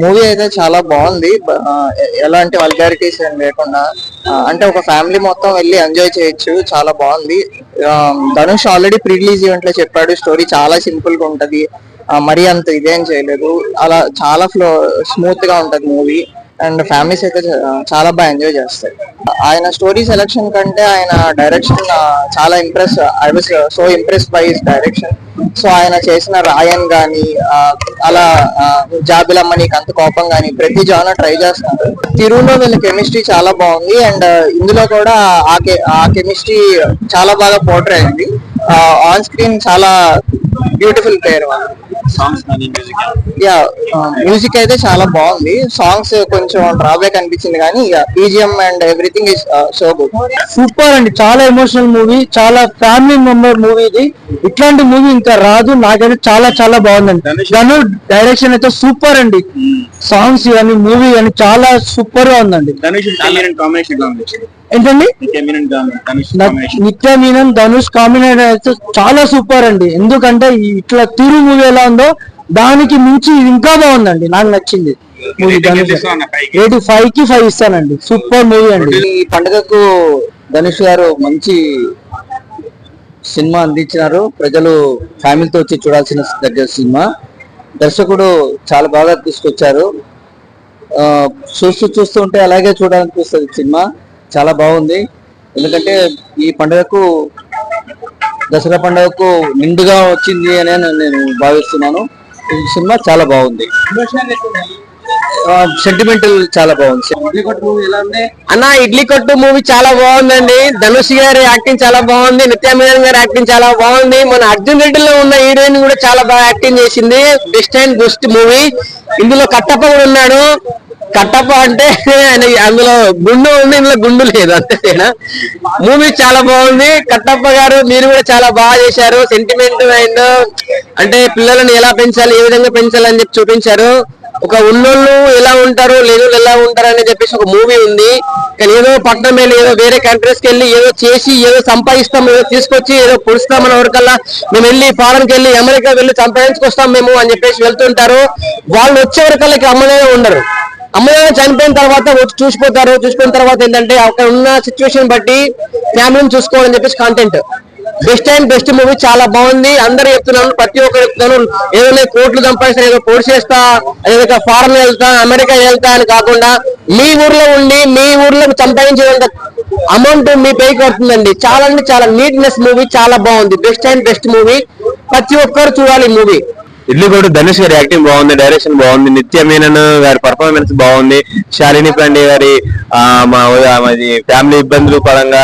Movie అయితే చాలా బాగుంది. ఎలాంటి వల్గారిటీస్ ఏం లేకుండా అంటే ఒక ఫ్యామిలీ మొత్తం వెళ్ళి ఎంజాయ్ చేయొచ్చు. చాలా బాగుంది. ధనుష్ ఆల్రెడీ ప్రీ రిలీజ్ ఈవెంట్లో చెప్పాడు స్టోరీ చాలా సింపుల్గా ఉంటది. మరీ అంత ఇదేం చేయలేదు. అలా చాలా ఫ్లో స్మూత్గా ఉంటది మూవీ. అండ్ ఫ్యామిలీస్ అయితే చాలా బాగా ఎంజాయ్ చేస్తాయి ఆయన స్టోరీ సెలెక్షన్ కంటే ఆయన డైరెక్షన్ చాలా impress I was so impress by his direction so ఆయన చేసిన రాయన్ కానీ అలా జాబిలమ్మ నీకు అంత కోపం కానీ ప్రతి జాన ట్రై చేస్తున్నారు తిరువులో వీళ్ళ కెమిస్ట్రీ చాలా బాగుంది అండ్ ఇందులో కూడా ఆ ఆ కెమిస్ట్రీ చాలా బాగా పోర్ట్రే అయింది. ఆన్ స్క్రీన్ చాలా బ్యూటిఫుల్ పేరు వాళ్ళు సాంగ్స్ కానీ మ్యూజిక్ యా మ్యూజిక్ అయితే చాలా బాగుంది. సాంగ్స్ కొంచెం డ్రాబ్యాక్ అనిపించింది కానీ BGM and everything is so good super అండి. చాలా ఎమోషనల్ మూవీ చాలా ఫ్యామిలీ మెంబర్ మూవీ ఇది. ఇట్లాంటి మూవీ ఇంకా రాదు. నాకైతే చాలా చాలా బాగుందండి. ధను డైరెక్షన్ అయితే సూపర్ అండి. సాంగ్స్ కానీ మూవీ కానీ చాలా సూపర్గా ఉందండి. కాంబినేషన్ ఏంటండి? నిత్యమీనన్ ధనుష్ కాంబినేషన్. నిత్య మీనన్ ధనుష్ కాంబినేషన్ అయితే చాలా సూపర్ అండి. ఎందుకంటే ఇట్లా తిరు మూవీ ఎలా ఉందో దానికి మించి ఇది ఇంకా బాగుందండి. నాకు నచ్చింది. మూవీ ధనుష్? రేటు ఫైవ్కి ఫైవ్ ఇస్తానండి. సూపర్ మూవీ అండి. ఈ పండుగకు ధనుష్ గారు మంచి సినిమా అందించినారు. ప్రజలు ఫ్యామిలీతో వచ్చి చూడాల్సిన దగ్గర సినిమా. దర్శకుడు చాలా బాగా తీసుకొచ్చారు. ఆ, చూస్తూ చూస్తూ ఉంటే అలాగే చూడాలనిపిస్తుంది సినిమా. చాలా బాగుంది. ఎందుకంటే ఈ పండుగకు దసరా పండుగకు నిండుగా వచ్చింది అని నేను భావిస్తున్నాను. ఈ సినిమా చాలా బాగుంది. సెంటిమెంటల్ చాలా బాగుంది. అన్న ఇడ్లీ కొట్టు మూవీ చాలా బాగుందండి. ధనుష్ గారి యాక్టింగ్ చాలా బాగుంది. నిత్య మీనన్ గారి యాక్టింగ్ చాలా బాగుంది. మన అర్జున్ రెడ్డిలో ఉన్న హీరోయిన్ కూడా చాలా బాగా యాక్టింగ్ చేసింది. బెస్ట్ అండ్ బెస్ట్ మూవీ ఇందులో కట్టప్ప కూడా ఉన్నాడు. కట్టప్ప అంటే ఆయన అందులో గుండు ఉంది ఇందులో గుండు లేదు. అంతే తేడా మూవీ చాలా బాగుంది. కట్టప్ప గారు మీరు కూడా చాలా బాగా చేశారు. సెంటిమెంట్ అండ్ అంటే పిల్లలను ఎలా పెంచాలి ఏ విధంగా పెంచాలి అని చెప్పి చూపించారు. ఒక ఉన్నోళ్ళు ఎలా ఉంటారు లేని ఎలా ఉంటారు అని చెప్పేసి ఒక మూవీ ఉంది. కానీ ఏదో పట్టణం వెళ్ళి ఏదో వేరే కంట్రీస్కి వెళ్ళి ఏదో చేసి ఏదో సంపాదిస్తాం ఏదో తీసుకొచ్చి ఏదో పొడుస్తాం మన వరకల్లా మేము వెళ్ళి ఫారెన్కి వెళ్ళి అమెరికా వెళ్ళి సంపాదించుకొస్తాం మేము అని చెప్పేసి వెళ్తుంటారు. వాళ్ళు వచ్చే వరకల్లా అమ్మనే ఉండరు. అమ్మగారు చనిపోయిన తర్వాత వచ్చి చూసిపోతారు. చూసిపోయిన తర్వాత ఏంటంటే అక్కడ ఉన్న సిచ్యువేషన్ బట్టి ఫ్యామిలీని చూసుకోవాలని చెప్పేసి content best and best movie చాలా బాగుంది. అందరూ చెప్తున్నాను ప్రతి ఒక్కరు చెప్తున్నాను ఏదో కోట్లు సంపాదిస్తా ఏదో కోర్టు చేస్తా ఏదో ఫారెన్ వెళ్తా అమెరికా వెళ్తా అని కాకుండా మీ ఊర్లో ఉండి మీ ఊర్లో సంపాదించేంత అమౌంట్ మీ పైకి వస్తుందండి. చాలా అంటే చాలా నీట్నెస్ మూవీ చాలా బాగుంది. బెస్ట్ అండ్ బెస్ట్ మూవీ ప్రతి ఒక్కరు చూడాలి మూవీ ఇడ్లీ కూడా ధనుష్ గారి యాక్టింగ్ బాగుంది డైరెక్షన్ బాగుంది నిత్య మీనన్ గారి పర్ఫార్మెన్స్ బాగుంది. శాలిని పాండే గారి ఆ, ఆమెది ఫ్యామిలీ ఇబ్బందులు పరంగా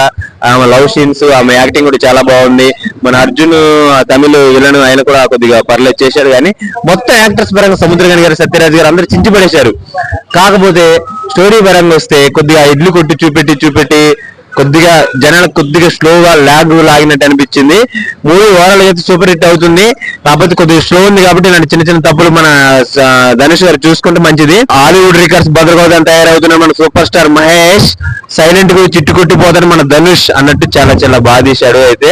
ఆమె లవ్ సీన్స్ ఆమె యాక్టింగ్ కూడా చాలా బాగుంది. మన అర్జున్ ఆ తమిళ విలన్ ఆయన కూడా కొద్దిగా పర్లేదు చేశారు కానీ మొత్తం యాక్టర్స్ పరంగా సముద్రగని గారు సత్యరాజ్ గారు అందరూ చించిపడేశారు. కాకపోతే స్టోరీ పరంగా వస్తే కొద్దిగా ఇడ్లు కొట్టి చూపెట్టి చూపెట్టి కొద్దిగా జనాలకు కొద్దిగా స్లోగా లాగ్ లాగినట్టు అనిపించింది. మూవీ ఓవరాల్ అయితే సూపర్ హిట్ అవుతుంది. కాకపోతే కొద్దిగా స్లో ఉంది కాబట్టి ఇలాంటి చిన్న చిన్న తప్పులు మన ధనుష్ గారు చూసుకుంటే మంచిది. హాలీవుడ్ రికార్డ్స్ భద్రగోదాన్ని తయారవుతున్న మన సూపర్ స్టార్ మహేష్ సైలెంట్గా చిట్టు కొట్టిపోతాడు మన ధనుష్ అన్నట్టు చాలా చాలా బాధ తీశాడు అయితే.